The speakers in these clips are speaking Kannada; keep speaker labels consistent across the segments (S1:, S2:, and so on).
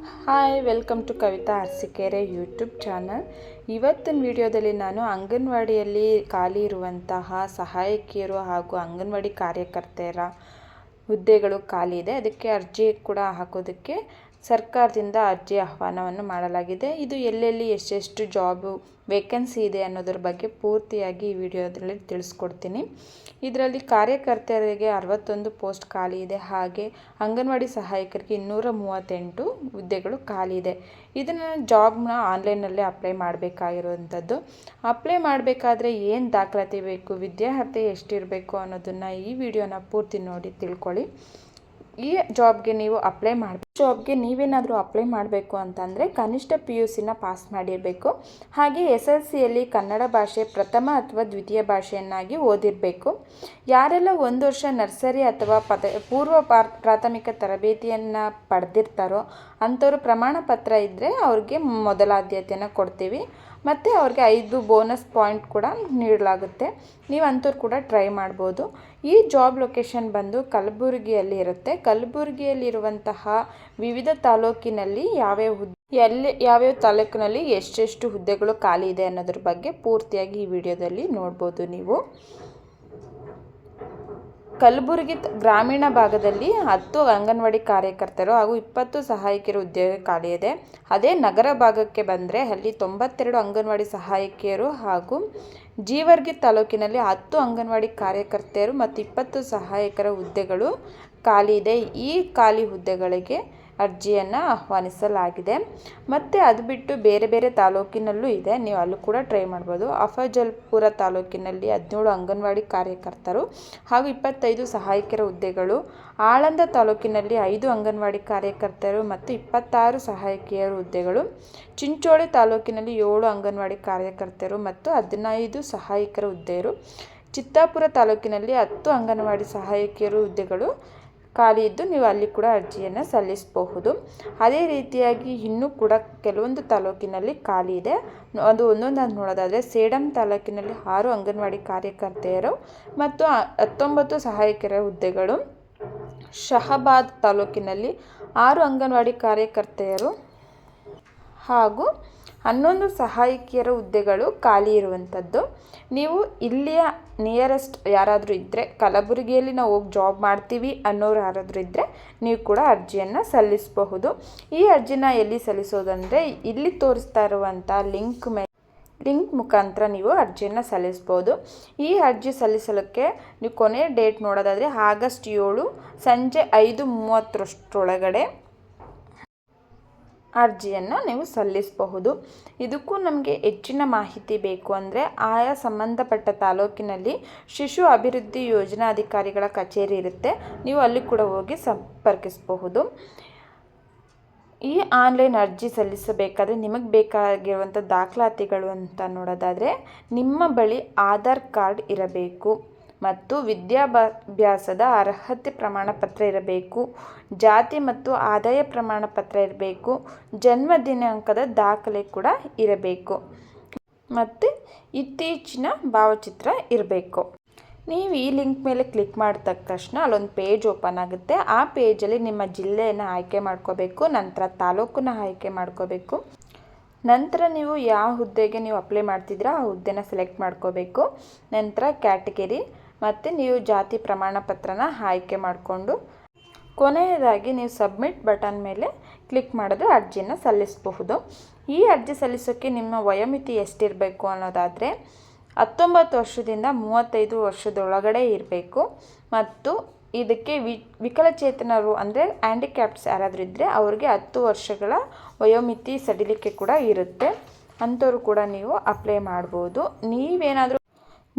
S1: Hi welcome to Kavita Arsikere YouTube channel ಇವತ್ತಿನ ವಿಡಿಯೋದಲ್ಲಿ ನಾನು ಅಂಗನವಾಡಿಯಲ್ಲಿ ಖಾಲಿ ಇರುವಂತಹ ಸಹಾಯಕಿಯರು ಹಾಗೂ ಅಂಗನವಾಡಿ ಕಾರ್ಯಕರ್ತೆಯರ ಹುದ್ದೆಗಳು ಖಾಲಿ ಇದೆ. ಅದಕ್ಕೆ ಅರ್ಜಿ ಕೂಡ ಹಾಕೋದಕ್ಕೆ ಸರ್ಕಾರದಿಂದ ಅರ್ಜಿ ಆಹ್ವಾನವನ್ನು ಮಾಡಲಾಗಿದೆ. ಇದು ಎಲ್ಲೆಲ್ಲಿ ಎಷ್ಟೆಷ್ಟು ಜಾಬು ವೇಕೆನ್ಸಿ ಇದೆ ಅನ್ನೋದ್ರ ಬಗ್ಗೆ ಪೂರ್ತಿಯಾಗಿ ಈ ವಿಡಿಯೋದಲ್ಲಿ ತಿಳಿಸ್ಕೊಡ್ತೀನಿ. ಇದರಲ್ಲಿ ಕಾರ್ಯಕರ್ತರಿಗೆ ಅರವತ್ತೊಂದು ಪೋಸ್ಟ್ ಖಾಲಿ ಇದೆ. ಹಾಗೆ ಅಂಗನವಾಡಿ ಸಹಾಯಕರಿಗೆ ಇನ್ನೂರ ಮೂವತ್ತೆಂಟು ಹುದ್ದೆಗಳು ಖಾಲಿ ಇದೆ. ಇದನ್ನು ಜಾಬ್ನ ಆನ್ಲೈನಲ್ಲೇ ಅಪ್ಲೈ ಮಾಡಬೇಕಾಗಿರುವಂಥದ್ದು. ಅಪ್ಲೈ ಮಾಡಬೇಕಾದ್ರೆ ಏನು ದಾಖಲಾತಿ ಬೇಕು, ವಿದ್ಯಾರ್ಹತೆ ಎಷ್ಟಿರಬೇಕು ಅನ್ನೋದನ್ನು ಈ ವಿಡಿಯೋನ ಪೂರ್ತಿ ನೋಡಿ ತಿಳ್ಕೊಳ್ಳಿ. ಈ ಜಾಬ್ಗೆ ನೀವು ಅಪ್ಲೈ ಮಾಡಬೇಕು ಜಾಬ್ಗೆ ನೀವೇನಾದರೂ ಅಪ್ಲೈ ಮಾಡಬೇಕು ಅಂತಂದರೆ ಕನಿಷ್ಠ ಪಿ ಯು ಸಿನ ಪಾಸ್ ಮಾಡಿರಬೇಕು. ಹಾಗೆ ಎಸ್ ಎಲ್ ಸಿಯಲ್ಲಿ ಕನ್ನಡ ಭಾಷೆ ಪ್ರಥಮ ಅಥವಾ ದ್ವಿತೀಯ ಭಾಷೆಯನ್ನಾಗಿ ಓದಿರಬೇಕು. ಯಾರೆಲ್ಲ ಒಂದು ವರ್ಷ ನರ್ಸರಿ ಅಥವಾ ಪದ ಪೂರ್ವ ಪಾರ್ ಪ್ರಾಥಮಿಕ ತರಬೇತಿಯನ್ನು ಪಡೆದಿರ್ತಾರೋ ಅಂಥವ್ರು ಪ್ರಮಾಣ ಪತ್ರ ಇದ್ದರೆ ಅವ್ರಿಗೆ ಮೊದಲ ಆದ್ಯತೆಯನ್ನು ಕೊಡ್ತೀವಿ. ಮತ್ತು ಅವ್ರಿಗೆ ಐದು ಬೋನಸ್ ಪಾಯಿಂಟ್ ಕೂಡ ನೀಡಲಾಗುತ್ತೆ. ನೀವು ಅಂಥವ್ರು ಕೂಡ ಟ್ರೈ ಮಾಡ್ಬೋದು. ಈ ಜಾಬ್ ಲೊಕೇಶನ್ ಬಂದು ಕಲಬುರಗಿಯಲ್ಲಿ ಇರುತ್ತೆ. ಕಲಬುರಗಿಯಲ್ಲಿರುವಂತಹ ವಿವಿಧ ತಾಲೂಕಿನಲ್ಲಿ ಯಾವ್ಯಾವ ಹುದ್ದೆ ಎಲ್ಲಿ, ಯಾವ್ಯಾವ ತಾಲೂಕಿನಲ್ಲಿ ಎಷ್ಟೆಷ್ಟು ಹುದ್ದೆಗಳು ಖಾಲಿ ಇದೆ ಅನ್ನೋದ್ರ ಬಗ್ಗೆ ಪೂರ್ತಿಯಾಗಿ ಈ ವಿಡಿಯೋದಲ್ಲಿ ನೋಡ್ಬೋದು ನೀವು. ಕಲಬುರಗಿ ಗ್ರಾಮೀಣ ಭಾಗದಲ್ಲಿ ಹತ್ತು ಅಂಗನವಾಡಿ ಕಾರ್ಯಕರ್ತರು ಹಾಗೂ ಇಪ್ಪತ್ತು ಸಹಾಯಕಿಯರು ಉದ್ಯೋಗ ಖಾಲಿ ಇದೆ. ಅದೇ ನಗರ ಭಾಗಕ್ಕೆ ಬಂದರೆ ಅಲ್ಲಿ ತೊಂಬತ್ತೆರಡು ಅಂಗನವಾಡಿ ಸಹಾಯಕಿಯರು ಹಾಗೂ ಜೀವರ್ಗಿ ತಾಲೂಕಿನಲ್ಲಿ ಹತ್ತು ಅಂಗನವಾಡಿ ಕಾರ್ಯಕರ್ತೆಯರು ಮತ್ತು ಇಪ್ಪತ್ತು ಸಹಾಯಕರ ಹುದ್ದೆಗಳು ಖಾಲಿ ಇದೆ. ಈ ಖಾಲಿ ಹುದ್ದೆಗಳಿಗೆ ಅರ್ಜಿಯನ್ನು ಆಹ್ವಾನಿಸಲಾಗಿದೆ. ಮತ್ತು ಅದು ಬಿಟ್ಟು ಬೇರೆ ಬೇರೆ ತಾಲೂಕಿನಲ್ಲೂ ಇದೆ. ನೀವು ಅಲ್ಲೂ ಕೂಡ ಟ್ರೈ ಮಾಡ್ಬೋದು. ಅಫಜಲ್ಪುರ ತಾಲೂಕಿನಲ್ಲಿ ಹದಿನೇಳು ಅಂಗನವಾಡಿ ಕಾರ್ಯಕರ್ತರು ಹಾಗೂ ಇಪ್ಪತ್ತೈದು ಸಹಾಯಕರ ಹುದ್ದೆಗಳು, ಆಳಂದ ತಾಲೂಕಿನಲ್ಲಿ ಐದು ಅಂಗನವಾಡಿ ಕಾರ್ಯಕರ್ತರು ಮತ್ತು ಇಪ್ಪತ್ತಾರು ಸಹಾಯಕಿಯರ ಹುದ್ದೆಗಳು, ಚಿಂಚೋಳಿ ತಾಲೂಕಿನಲ್ಲಿ ಏಳು ಅಂಗನವಾಡಿ ಕಾರ್ಯಕರ್ತರು ಮತ್ತು ಹದಿನೈದು ಸಹಾಯಕರ ಹುದ್ದೆಯರು, ಚಿತ್ತಾಪುರ ತಾಲೂಕಿನಲ್ಲಿ ಹತ್ತು ಅಂಗನವಾಡಿ ಸಹಾಯಕಿಯರು ಹುದ್ದೆಗಳು ಖಾಲಿ ಇದ್ದು ನೀವು ಅಲ್ಲಿ ಕೂಡ ಅರ್ಜಿಯನ್ನು ಸಲ್ಲಿಸಬಹುದು. ಅದೇ ರೀತಿಯಾಗಿ ಇನ್ನೂ ಕೂಡ ಕೆಲವೊಂದು ತಾಲೂಕಿನಲ್ಲಿ ಖಾಲಿ ಇದೆ. ಅದು ಒಂದೊಂದಾಗಿ ನೋಡೋದಾದರೆ ಸೇಡಂ ತಾಲೂಕಿನಲ್ಲಿ ಆರು ಅಂಗನವಾಡಿ ಕಾರ್ಯಕರ್ತೆಯರು ಮತ್ತು ಹತ್ತೊಂಬತ್ತು ಸಹಾಯಕರ ಹುದ್ದೆಗಳು. ಶಹಬಾದ್ ತಾಲೂಕಿನಲ್ಲಿ ಆರು ಅಂಗನವಾಡಿ ಕಾರ್ಯಕರ್ತೆಯರು ಹಾಗೂ ಹನ್ನೊಂದು ಸಹಾಯಕಿಯರ ಹುದ್ದೆಗಳು ಖಾಲಿ ಇರುವಂಥದ್ದು. ನೀವು ಇಲ್ಲಿಯ ನಿಯರೆಸ್ಟ್ ಯಾರಾದರೂ ಇದ್ದರೆ ಕಲಬುರಗಿಯಲ್ಲಿ ನಾವು ಹೋಗಿ ಜಾಬ್ ಮಾಡ್ತೀವಿ ಅನ್ನೋರು ಯಾರಾದರೂ ಇದ್ದರೆ ನೀವು ಕೂಡ ಅರ್ಜಿಯನ್ನು ಸಲ್ಲಿಸಬಹುದು. ಈ ಅರ್ಜಿನ ಎಲ್ಲಿ ಸಲ್ಲಿಸೋದಂದರೆ ಇಲ್ಲಿ ತೋರಿಸ್ತಾ ಇರುವಂಥ ಲಿಂಕ್ ಮೇ, ಲಿಂಕ್ ಮುಖಾಂತರ ನೀವು ಅರ್ಜಿಯನ್ನು ಸಲ್ಲಿಸ್ಬೋದು ಈ ಅರ್ಜಿ ಸಲ್ಲಿಸಲಿಕ್ಕೆ ನೀವು ಕೊನೆಯ ಡೇಟ್ ನೋಡೋದಾದರೆ ಆಗಸ್ಟ್ ಏಳು, ಸಂಜೆ ಐದು ಮೂವತ್ತರಷ್ಟರೊಳಗಡೆ. ಅರ್ಜಿಯನ್ನು ನೀವು ಸಲ್ಲಿಸಬಹುದು. ಇದಕ್ಕೂ ನಮಗೆ ಹೆಚ್ಚಿನ ಮಾಹಿತಿ ಬೇಕು ಅಂದರೆ ಆಯಾ ಸಂಬಂಧಪಟ್ಟ ತಾಲೂಕಿನಲ್ಲಿ ಶಿಶು ಅಭಿವೃದ್ಧಿ ಯೋಜನಾಧಿಕಾರಿಗಳ ಕಚೇರಿ ಇರುತ್ತೆ. ನೀವು ಅಲ್ಲಿ ಕೂಡ ಹೋಗಿ ಸಂಪರ್ಕಿಸಬಹುದು. ಈ ಆನ್ಲೈನ್ ಅರ್ಜಿ ಸಲ್ಲಿಸಬೇಕಾದ್ರೆ ನಿಮಗೆ ಬೇಕಾಗಿರುವಂಥ ದಾಖಲಾತಿಗಳು ಅಂತ ನೋಡೋದಾದರೆ ನಿಮ್ಮ ಬಳಿ ಆಧಾರ್ ಕಾರ್ಡ್ ಇರಬೇಕು. ಮತ್ತು ವಿದ್ಯಾಭ್ಯಾಸದ ಅರ್ಹತೆ ಪ್ರಮಾಣ ಪತ್ರ ಇರಬೇಕು. ಜಾತಿ ಮತ್ತು ಆದಾಯ ಪ್ರಮಾಣ ಪತ್ರ ಇರಬೇಕು. ಜನ್ಮ ದಿನಾಂಕದ ದಾಖಲೆ ಕೂಡ ಇರಬೇಕು. ಮತ್ತು ಇತ್ತೀಚಿನ ಭಾವಚಿತ್ರ ಇರಬೇಕು. ನೀವು ಈ ಲಿಂಕ್ ಮೇಲೆ ಕ್ಲಿಕ್ ಮಾಡಿದ ತಕ್ಷಣ ಅಲ್ಲೊಂದು ಪೇಜ್ ಓಪನ್ ಆಗುತ್ತೆ. ಆ ಪೇಜಲ್ಲಿ ನಿಮ್ಮ ಜಿಲ್ಲೆಯನ್ನು ಆಯ್ಕೆ ಮಾಡ್ಕೋಬೇಕು, ನಂತರ ತಾಲೂಕನ್ನ ಆಯ್ಕೆ ಮಾಡ್ಕೋಬೇಕು. ನಂತರ ನೀವು ಯಾವ ಹುದ್ದೆಗೆ ನೀವು ಅಪ್ಲೈ ಮಾಡ್ತಿದ್ದೀರಾ, ಆ ಹುದ್ದೆನ ಸೆಲೆಕ್ಟ್ ಮಾಡ್ಕೋಬೇಕು. ನಂತರ ಕ್ಯಾಟಗರಿ ಮತ್ತು ನೀವು ಜಾತಿ ಪ್ರಮಾಣ ಪತ್ರನ ಆಯ್ಕೆ ಮಾಡಿಕೊಂಡು, ಕೊನೆಯದಾಗಿ ನೀವು ಸಬ್ಮಿಟ್ ಬಟನ್ ಮೇಲೆ ಕ್ಲಿಕ್ ಮಾಡಿದ್ರೆ ಅರ್ಜಿನ ಸಲ್ಲಿಸಬಹುದು. ಈ ಅರ್ಜಿ ಸಲ್ಲಿಸೋಕ್ಕೆ ನಿಮ್ಮ ವಯೋಮಿತಿ ಎಷ್ಟಿರಬೇಕು ಅನ್ನೋದಾದರೆ, ಹತ್ತೊಂಬತ್ತು ವರ್ಷದಿಂದ ಮೂವತ್ತೈದು ವರ್ಷದೊಳಗಡೆ ಇರಬೇಕು. ಮತ್ತು ಇದಕ್ಕೆ ವಿ, ವಿಕಲಚೇತನರು ಅಂದರೆ ಹ್ಯಾಂಡಿಕ್ಯಾಪ್ಸ್ ಯಾರಾದರೂ ಇದ್ದರೆ ಅವ್ರಿಗೆ ಹತ್ತು ವರ್ಷಗಳ ವಯೋಮಿತಿ ಸಡಿಲಿಕೆ ಕೂಡ ಇರುತ್ತೆ. ಅಂಥವ್ರು ಕೂಡ ನೀವು ಅಪ್ಲೈ ಮಾಡ್ಬೋದು. ನೀವೇನಾದರೂ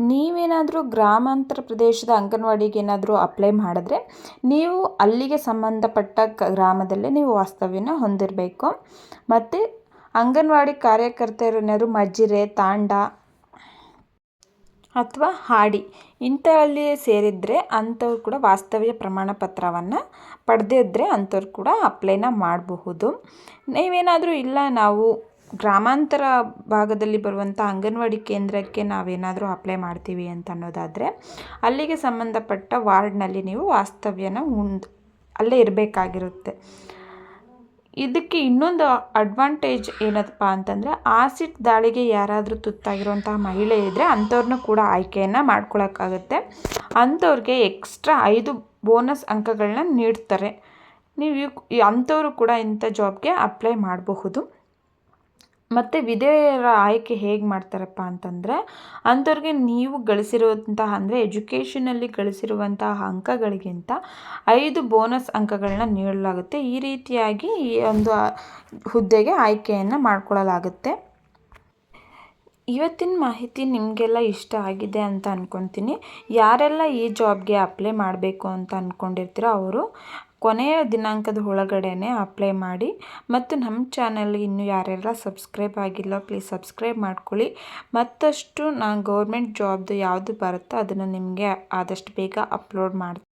S1: ನೀವೇನಾದರೂ ಗ್ರಾಮಾಂತರ ಪ್ರದೇಶದ ಅಂಗನವಾಡಿಗೆ ಏನಾದರೂ ಅಪ್ಲೈ ಮಾಡಿದ್ರೆ ನೀವು ಅಲ್ಲಿಗೆ ಸಂಬಂಧಪಟ್ಟ ಗ್ರಾಮದಲ್ಲೇ ನೀವು ವಾಸ್ತವ್ಯನ ಹೊಂದಿರಬೇಕು. ಮತ್ತು ಅಂಗನವಾಡಿ ಕಾರ್ಯಕರ್ತರನ್ನೆರು ಮಜ್ಜಿರೆ ತಾಂಡ ಅಥವಾ ಹಾಡಿ ಇಂಥಲ್ಲಿ ಸೇರಿದರೆ ಅಂಥವ್ರು ಕೂಡ ವಾಸ್ತವ್ಯ ಪ್ರಮಾಣ ಪತ್ರವನ್ನು ಪಡೆದಿದ್ದರೆ ಅಂಥವ್ರು ಕೂಡ ಅಪ್ಲೈನ ಮಾಡಬಹುದು. ನೀವೇನಾದರೂ ಇಲ್ಲ ನಾವು ಗ್ರಾಮಾಂತರ ಭಾಗದಲ್ಲಿ ಬರುವಂಥ ಅಂಗನವಾಡಿ ಕೇಂದ್ರಕ್ಕೆ ನಾವೇನಾದರೂ ಅಪ್ಲೈ ಮಾಡ್ತೀವಿ ಅಂತ ಅನ್ನೋದಾದರೆ, ಅಲ್ಲಿಗೆ ಸಂಬಂಧಪಟ್ಟ ವಾರ್ಡ್ನಲ್ಲಿ ನೀವು ವಾಸ್ತವ್ಯನ ಉಂಡು ಅಲ್ಲೇ ಇರಬೇಕಾಗಿರುತ್ತೆ. ಇದಕ್ಕೆ ಇನ್ನೊಂದು ಅಡ್ವಾಂಟೇಜ್ ಏನಪ್ಪ ಅಂತಂದರೆ, ಆಸಿಡ್ ದಾಳಿಗೆ ಯಾರಾದರೂ ತುತ್ತಾಗಿರುವಂತಹ ಮಹಿಳೆ ಇದ್ದರೆ ಅಂಥವ್ರನ್ನ ಕೂಡ ಆಯ್ಕೆಯನ್ನು ಮಾಡ್ಕೊಳಕ್ಕಾಗತ್ತೆ. ಅಂಥವ್ರಿಗೆ ಎಕ್ಸ್ಟ್ರಾ ಐದು ಬೋನಸ್ ಅಂಕಗಳನ್ನ ನೀಡ್ತಾರೆ. ನೀವು ಅಂಥವರು ಕೂಡ ಇಂಥ ಜಾಬ್ಗೆ ಅಪ್ಲೈ ಮಾಡಬಹುದು. ಮತ್ತು ವಿಧೇಯರ ಆಯ್ಕೆ ಹೇಗೆ ಮಾಡ್ತಾರಪ್ಪ ಅಂತಂದರೆ, ಅಂಥವ್ರಿಗೆ ನೀವು ಗಳಿಸಿರುವಂತಹ, ಅಂದರೆ ಎಜುಕೇಷನಲ್ಲಿ ಗಳಿಸಿರುವಂತಹ ಅಂಕಗಳಿಗಿಂತ ಐದು ಬೋನಸ್ ಅಂಕಗಳನ್ನ ನೀಡಲಾಗುತ್ತೆ. ಈ ರೀತಿಯಾಗಿ ಈ ಒಂದು ಹುದ್ದೆಗೆ ಆಯ್ಕೆಯನ್ನು ಮಾಡಿಕೊಳ್ಳಲಾಗುತ್ತೆ. ಇವತ್ತಿನ ಮಾಹಿತಿ ನಿಮಗೆಲ್ಲ ಇಷ್ಟ ಆಗಿದೆ ಅಂತ ಅಂದ್ಕೊತೀನಿ ಯಾರೆಲ್ಲ ಈ ಜಾಬ್ಗೆ ಅಪ್ಲೈ ಮಾಡಬೇಕು ಅಂತ ಅಂದ್ಕೊಂಡಿರ್ತೀರೋ ಅವರು ಕೊನೆಯ ದಿನಾಂಕದ ಒಳಗಡೆನೆ ಅಪ್ಲೈ ಮಾಡಿ ಮತ್ತು ನಮ್ಮ ಚಾನಲ್ಗೆ ಇನ್ನೂ ಯಾರೆಲ್ಲ ಸಬ್ಸ್ಕ್ರೈಬ್ ಆಗಿಲ್ಲ ಪ್ಲೀಸ್ ಸಬ್ಸ್ಕ್ರೈಬ್ ಮಾಡ್ಕೊಳ್ಳಿ. ಮತ್ತಷ್ಟು ನಾನು ಗೌರ್ಮೆಂಟ್ ಜಾಬ್ದು ಯಾವುದು ಬರುತ್ತೋ ಅದನ್ನು ನಿಮಗೆ ಆದಷ್ಟು ಬೇಗ ಅಪ್ಲೋಡ್ ಮಾಡ್ತೀನಿ.